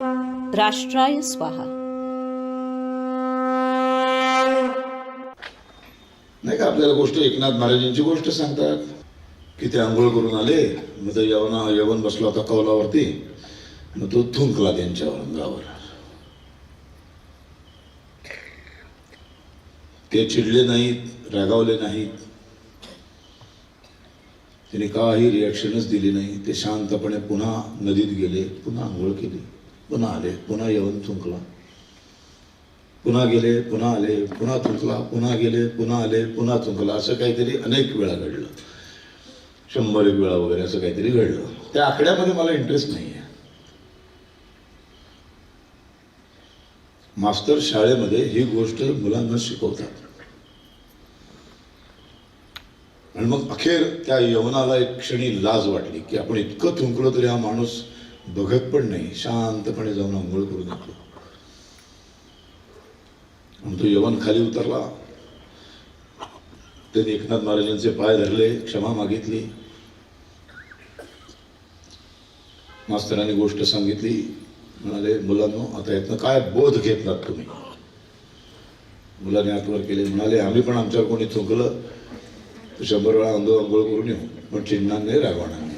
राष्ट्राय स्वाहा. नाही का आपल्याला गोष्ट एकनाथ महाराजांची गोष्ट सांगतात. की ते आंघोळ करून आले मग ते यवना यवन बसला होता कौलावरती मग तो थुंकला त्यांच्या अंगावर. ते चिडले नाहीत रागावले नाहीत. त्याने काही रिॲक्शनच दिली नाही. ते शांतपणे पुन्हा नदीत गेले पुन्हा आंघोळ केली. पुन्हा आले पुन्हा यवन थुंकला. पुन्हा गेले पुन्हा आले पुन्हा थुंकला पुन्हा गेले पुन्हा आले पुन्हा थुंकला. असं काहीतरी अनेक वेळा घडलं. शंभर एक वेळा वगैरे असं काहीतरी घडलं. त्या आकड्यामध्ये मला इंटरेस्ट नाही आहे मास्तर शाळेमध्ये ही गोष्ट मुलांना शिकवतात. आणि मग अखेर त्या यवनाला एक क्षणी लाज वाटली की आपण इतकं थुंकलो तरी हा माणूस बघत पण नाही. शांतपणे जाऊन आंघोळ करून येतो आणि तो यवन खाली उतरला. त्यांनी एकनाथ महाराजांचे पाय धरले क्षमा मागितली. मास्तरांनी गोष्ट सांगितली. म्हणाले मुलांनो आता यातनं काय बोध घेतलात तुम्ही? मुलांनी आतवर केले. म्हणाले आम्ही पण आमच्यावर कोणी थुंकलं तर शंभर वेळा अंघोळ अंघोळ करून येऊ. पण चिन्हांनी रागवणार नाही.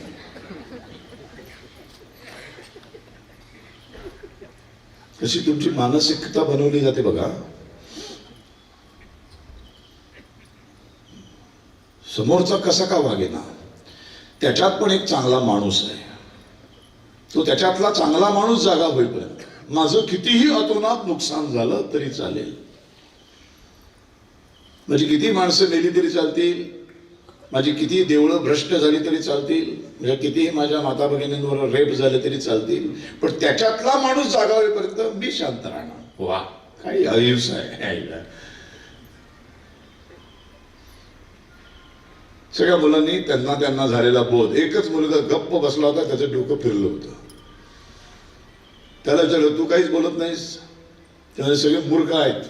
कशी तुमची मानसिकता बनवली जाते बघा. समोरचा कसा का वागेना? त्याच्यात पण एक चांगला माणूस आहे. तो त्याच्यातला चांगला माणूस जागा होईपर्यंत. माझं कितीही अतोनात नुकसान झालं तरी चालेल. माझी किती माणसं मेली तरी चालतील? माझी किती देवळं भ्रष्ट झाली तरी चालतील? म्हणजे कितीही माझ्या माता भगिनींवर रेप झाले तरी चालतील पण त्याच्यातला माणूस जागा होईपर्यंत मी शांत राहणार. वा. काही अहिंसा आहे. सगळ्या मुलांनी त्यांना त्यांना झालेला बोध. एकच मुलगा गप्प बसला होता त्याचं डोकं फिरलं होतं. त्याला विचारलं तू काहीच बोलत नाहीस? त्याने सगळे मूर्ख आहेत.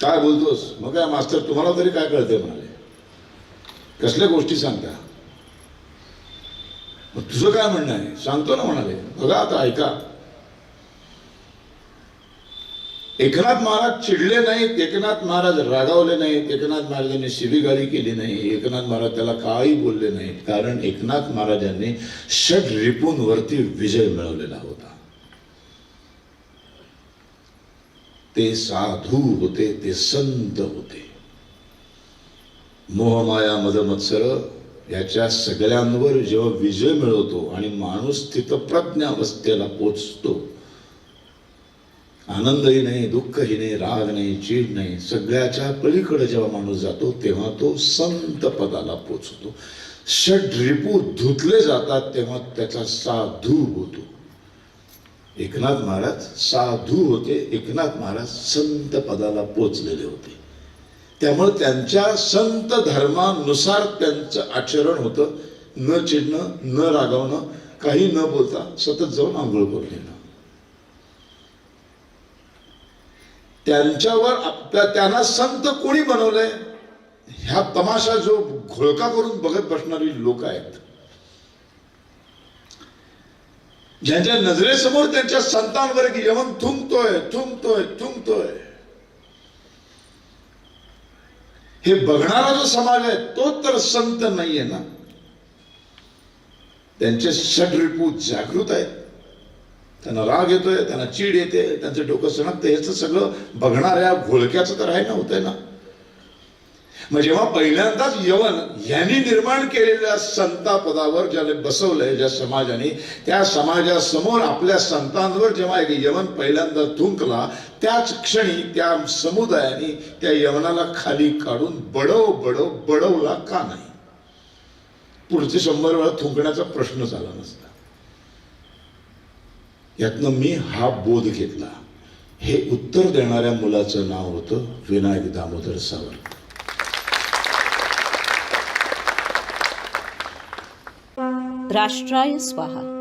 काय बोलतोस? मग काय मास्तर तुम्हाला तरी काय कळते म्हणाले? कसल्या गोष्टी सांगता? मग तुझं काय म्हणणं आहे? सांगतो ना म्हणाले. बघा आता ऐका. एकनाथ महाराज चिडले नाहीत एकनाथ महाराज रागावले नाहीत एकनाथ महाराजांनी शिवीगाळी केली नाही एकनाथ महाराज त्याला काही बोलले नाहीत कारण एकनाथ महाराजांनी षट रिपूंवरती विजय मिळवलेला होता. ते साधू होते ते संत होते. मोहमाया मदमत्सर याच्या सगळ्यांवर जेव्हा विजय मिळवतो आणि माणूस तिथं प्रज्ञावस्थेला पोचतो. आनंदही नाही दुःखही नाही राग नाही चीड नाही सगळ्याच्या पलीकडे जेव्हा माणूस जातो तेव्हा तो संत पदाला पोचतो. षड रिपू धुतले जातात तेव्हा त्याचा साधू होतो. एकनाथ महाराज साधू होते एकनाथ महाराज संत पदाला पोचलेले होते. त्यामुळे त्यांच्या संत धर्मानुसार त्यांचं आचरण होतं. न चिडणं न रागवणं काही न बोलता सतत जाऊन आंघोळ करून येणं. त्यांच्यावर आपल्या त्यांना संत कोणी बनवलंय? ह्या तमाशा जो घोळका करून बघत बसणारी लोक आहेत. ज्यांच्या नजरेसमोर त्यांच्या संतांवर एक यमन थुंकतोय थुंकतोय थुंकतोय. हे बघणारा जो समाज आहे तो तर संत नाहीये ना. त्यांचे षडरिपू जागृत आहेत. त्यांना राग येतोय त्यांना चीड येते त्यांचं डोकं सणकतं याचं सगळं बघणाऱ्या घोळक्याचं तर आहे ना होतंय ना. मग जेव्हा पहिल्यांदाच यवन यांनी निर्माण केलेल्या संता पदावर ज्याने बसवलंय ज्या समाजाने त्या समाजासमोर आपल्या संतांवर जेव्हा एक यवन पहिल्यांदा थुंकला त्याच क्षणी त्या समुदायाने त्या यवनाला खाली काढून बडव बडव बडवला का नाही? पुढचे शंभर वेळा थुंकण्याचा प्रश्न झाला नसता. यातनं मी हा बोध घेतला. हे उत्तर देणाऱ्या मुलाचं नाव होतं विनायक दामोदर सावरकर. राष्ट्राय स्वाहा।